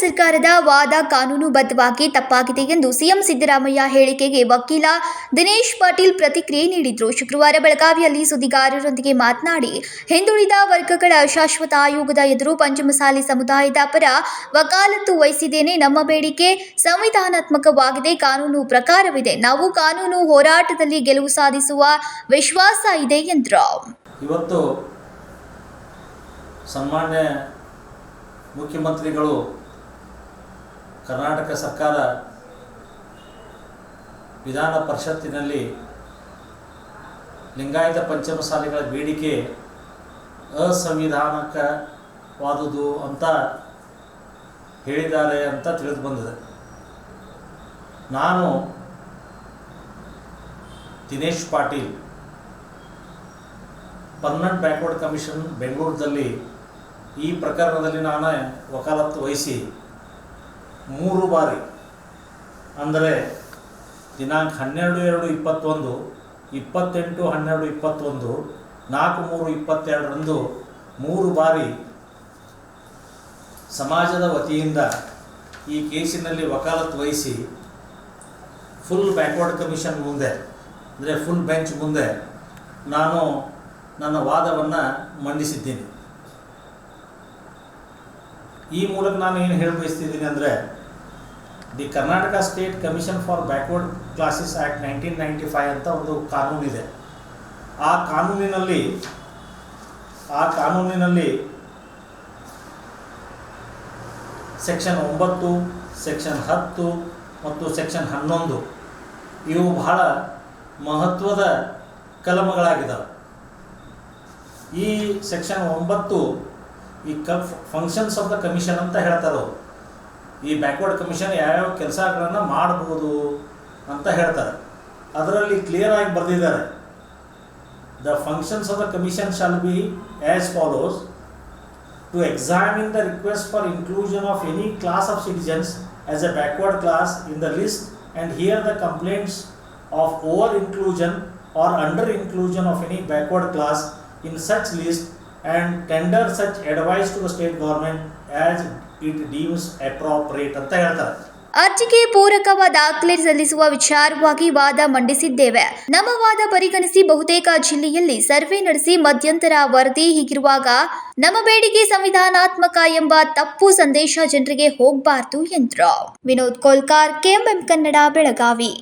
ಸರ್ಕಾರದ ವಾದ ಕಾನೂನುಬದ್ಧವಾಗಿ ತಪ್ಪಾಗಿದೆ ಎಂದು ಸಿಎಂ ಸಿದ್ದರಾಮಯ್ಯ ಹೇಳಿಕೆಗೆ ವಕೀಲ ದಿನೇಶ್ ಪಾಟೀಲ್ ಪ್ರತಿಕ್ರಿಯೆ ನೀಡಿದರು. ಶುಕ್ರವಾರ ಬೆಳಗಾವಿಯಲ್ಲಿ ಸುದ್ದಿಗಾರರೊಂದಿಗೆ ಮಾತನಾಡಿ, ಹಿಂದುಳಿದ ವರ್ಗಗಳ ಶಾಶ್ವತ ಆಯೋಗದ ಎದುರು ಪಂಚಮಸಾಲಿ ಸಮುದಾಯದ ಪರ ವಕಾಲತ್ತು ವಹಿಸಿದ್ದೇನೆ. ನಮ್ಮ ಬೇಡಿಕೆ ಸಂವಿಧಾನಾತ್ಮಕವಾಗಿದೆ. ಕಾನೂನು ಪ್ರಕಾರವಿದೆ. ನಾವು ಕಾನೂನು ಹೋರಾಟದಲ್ಲಿ ಗೆಲುವು ಸಾಧಿಸುವ ವಿಶ್ವಾಸ ಇದೆ ಎಂದರು. ಇವತ್ತು ಸನ್ಮಾನ್ಯ ಮುಖ್ಯಮಂತ್ರಿಗಳು ಕರ್ನಾಟಕ ಸರ್ಕಾರ ವಿಧಾನ ಪರಿಷತ್ತಿನಲ್ಲಿ ಲಿಂಗಾಯತ ಪಂಚಮಸಾಲಿಗಳ ಬೇಡಿಕೆ ಅಸಂವಿಧಾನಕವಾದುದು ಅಂತ ಹೇಳಿದ್ದಾರೆ ಅಂತ ತಿಳಿದು ಬಂದಿದೆ. ನಾನು Dinesh Patil, permanent backward commission ಬೆಂಗಳೂರಿನಲ್ಲಿ ಈ ಪ್ರಕರಣದಲ್ಲಿ ನಾನು ವಕಾಲತ್ತು ವಹಿಸಿ ಮೂರು ಬಾರಿ. ಅಂದರೆ ದಿನಾಂಕ ಹನ್ನೆರಡು, ಎರಡು, ಇಪ್ಪತ್ತೊಂದು, ಇಪ್ಪತ್ತೆಂಟು, ಹನ್ನೆರಡು, ಇಪ್ಪತ್ತೊಂದು, ನಾಲ್ಕು, ಮೂರು, ಇಪ್ಪತ್ತೆರಡರಂದು ಮೂರು ಬಾರಿ ಸಮಾಜದ ವತಿಯಿಂದ ಈ ಕೇಸಿನಲ್ಲಿ ವಕಾಲತ್ತು ವಹಿಸಿ ಫುಲ್ ಬ್ಯಾಕ್ವರ್ಡ್ ಕಮಿಷನ್ ಮುಂದೆ, ಅಂದರೆ ಫುಲ್ ಬೆಂಚ್ ಮುಂದೆ ನಾನು ನನ್ನ ವಾದವನ್ನು ಮಂಡಿಸಿದ್ದೀನಿ. ಈ ಮೂಲಕ ನಾನು ಏನು ಹೇಳ ಬಯಸ್ತಿದ್ದೀನಿ ಅಂದರೆ, the Karnataka state commission for backward classes act nineteen ninety five ಅಂತ ಒಂದು ಕಾನೂನಿದೆ ಆ ಕಾನೂನಿನಲ್ಲಿ ಆ ಕಾನೂನಿನಲ್ಲಿ ಸೆಕ್ಷನ್ ಒಂಬತ್ತು, ಸೆಕ್ಷನ್ ಹತ್ತು ಮತ್ತು ಸೆಕ್ಷನ್ ಹನ್ನೊಂದು ಇವು ಬಹಳ ಮಹತ್ವದ ಕಲಮಗಳಾಗಿದ್ದಾವೆ ಈ ಸೆಕ್ಷನ್ ಒಂಬತ್ತು ಈ ಕ ಫಂಕ್ಷನ್ಸ್ ಆಫ್ ದ ಕಮಿಷನ್ ಅಂತ ಹೇಳ್ತಾರೆ ಅವರು ಈ ಬ್ಯಾಕ್ವರ್ಡ್ ಕಮಿಷನ್ ಯಾವ್ಯಾವ ಕೆಲಸಗಳನ್ನು ಮಾಡ್ಬೋದು ಅಂತ ಹೇಳ್ತಾರೆ. ಅದರಲ್ಲಿ ಕ್ಲಿಯರ್ ಆಗಿ ಬರೆದಿದ್ದಾರೆ. The functions of the commission shall be as follows to examine the request for inclusion of any class of citizens as a backward class in the list and hear the complaints of over inclusion or under inclusion of any backward class in such list and tender such advice to the state government as it deems appropriate ಅಂತ ಹೇಳ್ತಾರೆ. ಅರ್ಜಿಗೆ ಪೂರಕವ ದಾಖಲೆ ಸಲ್ಲಿಸುವ ವಿಚಾರವಾಗಿ ವಾದ ಮಂಡಿಸಿದ್ದೇವೆ. ನಮ್ಮ ವಾದ ಪರಿಗಣಿಸಿ ಬಹುತೇಕ ಜಿಲ್ಲೆಯಲ್ಲಿ ಸರ್ವೆ ನಡೆಸಿ ಮಧ್ಯಂತರ ವರದಿ ಹೀಗಿರುವಾಗ, ನಮ್ಮ ಬೇಡಿಕೆ ಸಂವಿಧಾನಾತ್ಮಕ ಎಂಬ ತಪ್ಪು ಸಂದೇಶ ಜನರಿಗೆ ಹೋಗಬಾರದು ಎಂದರು. ವಿನೋದ್ ಕೋಲ್ಕಾರ್, ಕೆಎಂಎಂ ಕನ್ನಡ, ಬೆಳಗಾವಿ.